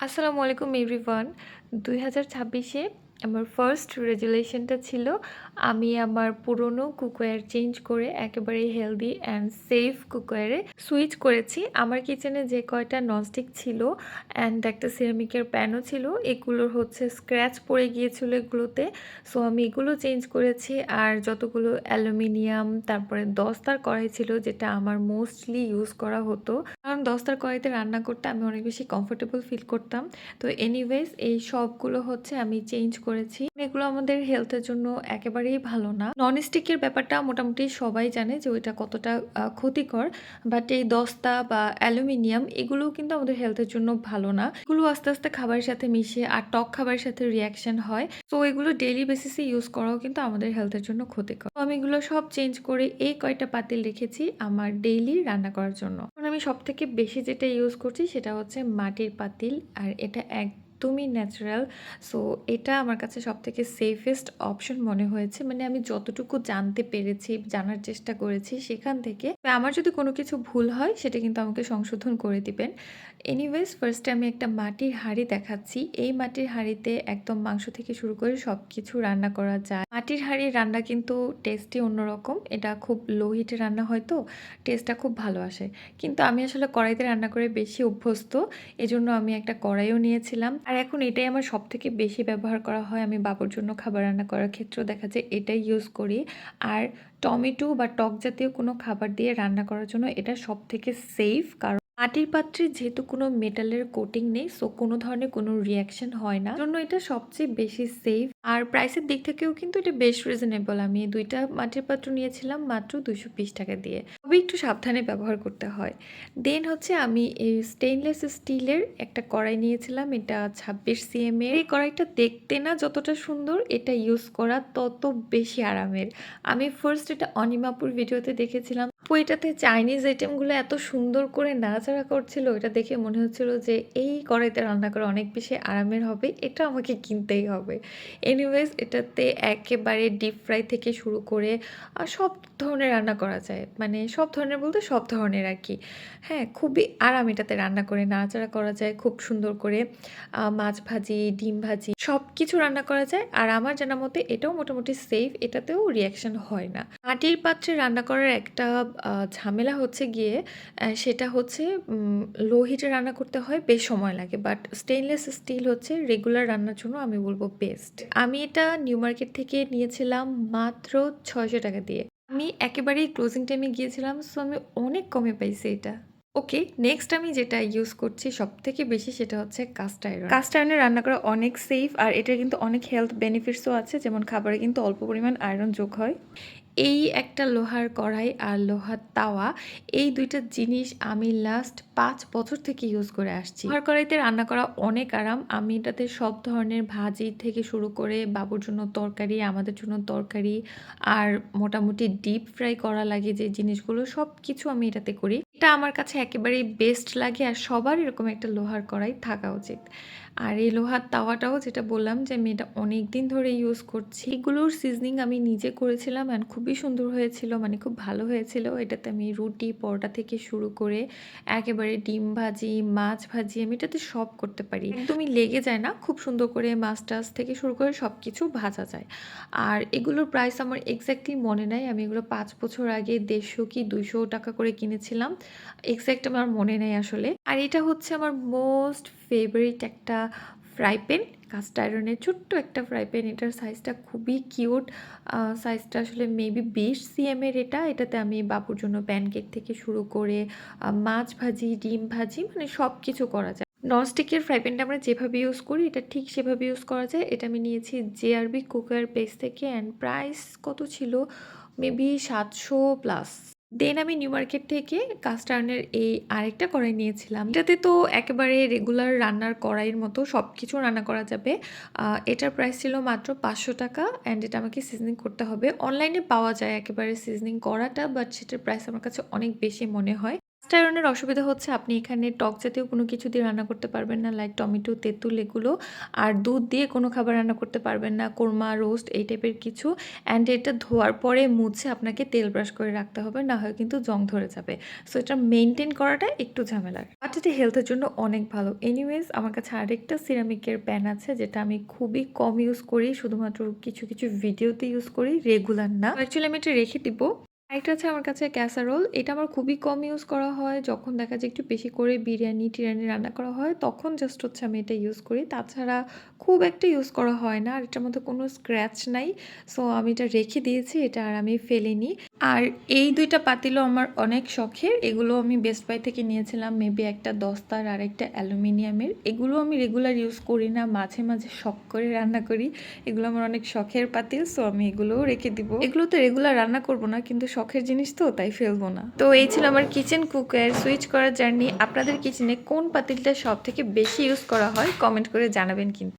আসসালামু আলাইকুম এভরিওয়ান। দুই হাজার ছাব্বিশে আমার ফার্স্ট রেজুলেশনটা ছিল, আমি আমার পুরনো কুকওয়্যার চেঞ্জ করে একেবারে হেলদি অ্যান্ড সেফ কুকওয়্যারে সুইচ করেছি। আমার কিচেনে যে কয়টা ননস্টিক ছিল অ্যান্ড একটা সিরামিকের প্যানও ছিল এগুলোর হচ্ছে স্ক্র্যাচ পড়ে গিয়েছিল এগুলোতে। সো আমি এগুলো চেঞ্জ করেছি আর যতগুলো অ্যালুমিনিয়াম, তারপরে দস্তার কড়াই ছিল যেটা আমার মোস্টলি ইউজ করা হতো। কারণ দস্তার কড়াইতে রান্না করতে আমি অনেক বেশি কমফোর্টেবল ফিল করতাম। তো এনিওয়েজ এই সবগুলো হচ্ছে আমি চেঞ্জ করেছি। এগুলো আমাদের হেলথের জন্য একেবারেই ভালো না। নন স্টিকের ব্যাপারটা মোটামুটি সবাই জানে যে ওইটা কতটা ক্ষতিকর। বাট এই দস্তা বা অ্যালুমিনিয়াম এগুলোও কিন্তু আমাদের হেলথের জন্য ভালো না। এগুলো আস্তে আস্তে খাবারের সাথে মিশে আর টক খাবারের সাথে রিয়াকশন হয়। তো এগুলো ডেইলি বেসিসে ইউজ করাও কিন্তু আমাদের হেলথের জন্য ক্ষতিকর। তো আমি এগুলো সব চেঞ্জ করে এই কয়টা পাতিল রেখেছি আমার ডেইলি রান্না করার জন্য। এখন আমি সব থেকে বেশি যেটা ইউজ করছি সেটা হচ্ছে মাটির পাতিল। আর এটা একদমই ন্যাচারাল সো এটা আমার কাছে সব থেকে সেফেস্ট অপশন মনে হয়েছে। মানে আমি যতটুকু জানতে পেরেছি, জানার চেষ্টা করেছি সেখান থেকে। আমার যদি কোনো কিছু ভুল হয়, সেটা কিন্তু আমাকে সংশোধন করে দিবেন। এনিওয়েজ ফার্স্টে আমি একটা মাটির হাঁড়ি দেখাচ্ছি। এই মাটির হাঁড়িতে একদম মাংস থেকে শুরু করে সব কিছু রান্না করা যায়। মাটির হাঁড়ির রান্না কিন্তু টেস্টই অন্যরকম। এটা খুব লো হিটে রান্না হয় তো টেস্টটা খুব ভালো আসে। কিন্তু আমি আসলে কড়াইতে রান্না করে বেশি অভ্যস্ত। এজন্য আমি একটা কড়াইও নিয়েছিলাম। আর এখন এটাই আমার সব থেকে বেশি ব্যবহার করা হয় আমি বাবুর জন্য খাবার রান্না করার ক্ষেত্রেও দেখা যায় এটাই ইউজ করি। আর টমেটো বা টক জাতীয় কোনো খাবার দিয়ে রান্না করার জন্য এটা সব থেকে সেফ কারণ মাটির পাত্রে যেহেতু কোনো মেটালের কোটিং নেই সো কোনো ধরনের কোনো রিয়াকশন হয় না। জন্য এটা সবচেয়ে বেশি সেফ আর প্রাইসের দিক থেকেও কিন্তু এটা বেশ রিজনেবল আমি দুইটা মাটির পাত্র নিয়েছিলাম মাত্র দুইশো বিশ টাকা দিয়ে। তবে একটু সাবধানে ব্যবহার করতে হয়। দেন হচ্ছে আমি এই স্টেইনলেস স্টিলের একটা কড়াই নিয়েছিলাম। এটা ছাব্বিশ সিএম এর। এই কড়াইটা দেখতে না যতটা সুন্দর, এটা ইউজ করা তত বেশি আরামের। আমি ফার্স্ট এটা অনিমাপুর ভিডিওতে দেখেছিলাম। এটাতে চাইনিজ আইটেমগুলো এত সুন্দর করে নাড়াচাড়া করছিল, এটা দেখে মনে হচ্ছিল যে এই কড়াইতে রান্না করা অনেক বেশি আরামের হবে, এটা আমাকে কিনতেই হবে। এনিওয়েজ এটাতে একেবারে ডিপ ফ্রাই থেকে শুরু করে সব ধরনের রান্না করা যায় মানে সব ধরনের বলতে সব ধরনের আর কি। হ্যাঁ খুবই আরাম এটাতে রান্না করে, নাড়াচাড়া করা যায়, খুব সুন্দর করে মাছ ভাজি, ডিম ভাজি সব কিছু রান্না করা যায়, আর আমার জানা মতে এটাও মোটামুটি সেফ এটাতেও রিয়াকশন হয় না। মাটির পাত্রে রান্না করার একটা ঝামেলা হচ্ছে গিয়ে সেটা হচ্ছে লো হিটে রান্না করতে হয়, বেশ সময় লাগে। বাট স্টেনলেস স্টিল হচ্ছে রেগুলার রান্নার জন্য আমি বলব বেস্ট আমি এটা নিউ মার্কেট থেকে নিয়েছিলাম মাত্র ছয়শো টাকা দিয়ে। আমি একেবারেই ক্লোজিং টাইমে গিয়েছিলাম সো আমি অনেক কমে পাইছি এটা। ওকে নেক্সট আমি যেটা ইউজ করছি সব থেকে বেশি সেটা হচ্ছে কাস্ট আয়রন কাস্ট আয়রনে রান্না করা অনেক সেফ আর এটার কিন্তু অনেক হেলথ বেনিফিটসও আছে যেমন খাবারে কিন্তু অল্প পরিমাণ আয়রন যোগ হয়। এই একটা লোহার কড়াই আর লোহার তাওয়া এই দুইটা জিনিস আমি লাস্ট পাঁচ বছর থেকে ইউজ করে আসছি। লোহার কড়াইতে রান্না করা অনেক আরাম আমি এটাতে সব ধরনের ভাজি থেকে শুরু করে বাবুর জন্য তরকারি আমাদের জন্য তরকারি আর মোটামুটি ডিপ ফ্রাই করা লাগে যে জিনিসগুলো সব কিছু আমি এটাতে করি। এটা আমার কাছে একেবারেই বেস্ট লাগে আর সবার এরকম একটা লোহার কড়াই থাকা উচিত। আর এই লোহার তাওয়াটাও যেটা বললাম যে আমি এটা অনেক দিন ধরে ইউজ করছি। এগুলোর সিজনিং আমি নিজে করেছিলাম অ্যান্ড খুবই সুন্দর হয়েছিল মানে খুব ভালো হয়েছিল। এটাতে আমি রুটি, পরোটা থেকে শুরু করে একেবারে ডিম ভাজি, মাছ ভাজি আমি এটাতে সব করতে পারি। একদমই লেগে যায় না, খুব সুন্দর করে মাছ টাছ থেকে শুরু করে সব কিছু ভাজা যায়। আর এগুলোর প্রাইস আমার এক্স্যাক্টলি মনে নাই, আমি এগুলো পাঁচ বছর আগে দেড়শো কি দুইশো টাকা করে কিনেছিলাম। এক্স্যাক্ট আমার মনে নেই আসলে। আর এটা হচ্ছে আমার মোস্ট ফেভারিট একটা ফ্রাই প্যান, কাস্ট আয়রনের ছোট্ট একটা ফ্রাই প্যান। এটার সাইজটা খুবই কিউট। সাইজটা আসলে মেবি বিশ সিএমের এটা। এটাতে আমি বাবুর জন্য প্যানকেক থেকে শুরু করে মাছ ভাজি, ডিম ভাজি মানে সব কিছু করা যায়। ননস্টিকের ফ্রাই প্যানটা আমরা যেভাবে ইউজ করি, এটা ঠিক সেভাবে ইউজ করা যায়। এটা আমি নিয়েছি জে জেআরবি কুকার পেজ থেকে অ্যান্ড প্রাইস কত ছিল? মেবি সাতশো প্লাস দেন আমি নিউ মার্কেট থেকে কাস্টার্নের এই আরেকটা কড়াই নিয়েছিলাম। এটাতে তো একেবারে রেগুলার রান্নার কড়াইয়ের মতো সব কিছু রান্না করা যাবে। এটার প্রাইস ছিল মাত্র পাঁচশো টাকা অ্যান্ড এটা আমাকে সিজনিং করতে হবে। অনলাইনে পাওয়া যায় একেবারে সিজনিং করাটা বাট সেটার প্রাইস আমার কাছে অনেক বেশি মনে হয়। কাস্ট আয়রনের অসুবিধা হচ্ছে, আপনি এখানে টক জাতীয় কোনো কিছু দিয়ে রান্না করতে পারবেন না লাইক টমেটো, তেঁতুল এগুলো। আর দুধ দিয়ে কোনো খাবার রান্না করতে পারবেন না, কোরমা, রোস্ট এই টাইপের কিছু। অ্যান্ড এটা ধোয়ার পরে মুছে আপনাকে তেল ব্রাশ করে রাখতে হবে, না হয় কিন্তু জং ধরে যাবে। সো এটা মেনটেন করাটা একটু ঝামেলার বাট এটি হেলথের জন্য অনেক ভালো। এনিওয়েজ আমার কাছে আরেকটা সিরামিকের প্যান আছে, যেটা আমি খুবই কম ইউজ করি, শুধুমাত্র কিছু কিছু ভিডিওতে ইউজ করি রেগুলার না। অ্যাকচুয়ালি আমি এটা রেখে দিব। আরেকটা আছে আমার কাছে ক্যাসারোল এটা আমার খুবই কম ইউজ করা হয়। যখন দেখা যায় একটু বেশি করে বিরিয়ানি, টিরিয়ানি রান্না করা হয়, তখন জাস্ট হচ্ছে আমি এটা ইউজ করি। তাছাড়া খুব একটা ইউজ করা হয় না, আর এটার মধ্যে কোনো স্ক্র্যাচ নাই। সো আমি এটা রেখে দিয়েছি, এটা আর আমি ফেলিনি। আর এই দুইটা পাতিলও আমার অনেক শখের। এগুলো আমি বেস্ট বাই থেকে নিয়েছিলাম মেবি একটা দস্তার আর একটা অ্যালুমিনিয়ামের। এগুলো আমি রেগুলার ইউজ করি না, মাঝে মাঝে শখ করে রান্না করি। এগুলো আমার অনেক শখের পাতিল সো আমি এগুলোও রেখে দিব। এগুলো তো রেগুলার রান্না করব না, কিন্তু শখের জিনিস তো, তাই ফেলব না। তো এই ছিল আমার কিচেন কুকার সুইচ করার জার্নি আপনাদের কিচেনে কোন পাতিলটা সব থেকে বেশি ইউজ করা হয়? কমেন্ট করে জানাবেন কিন্তু।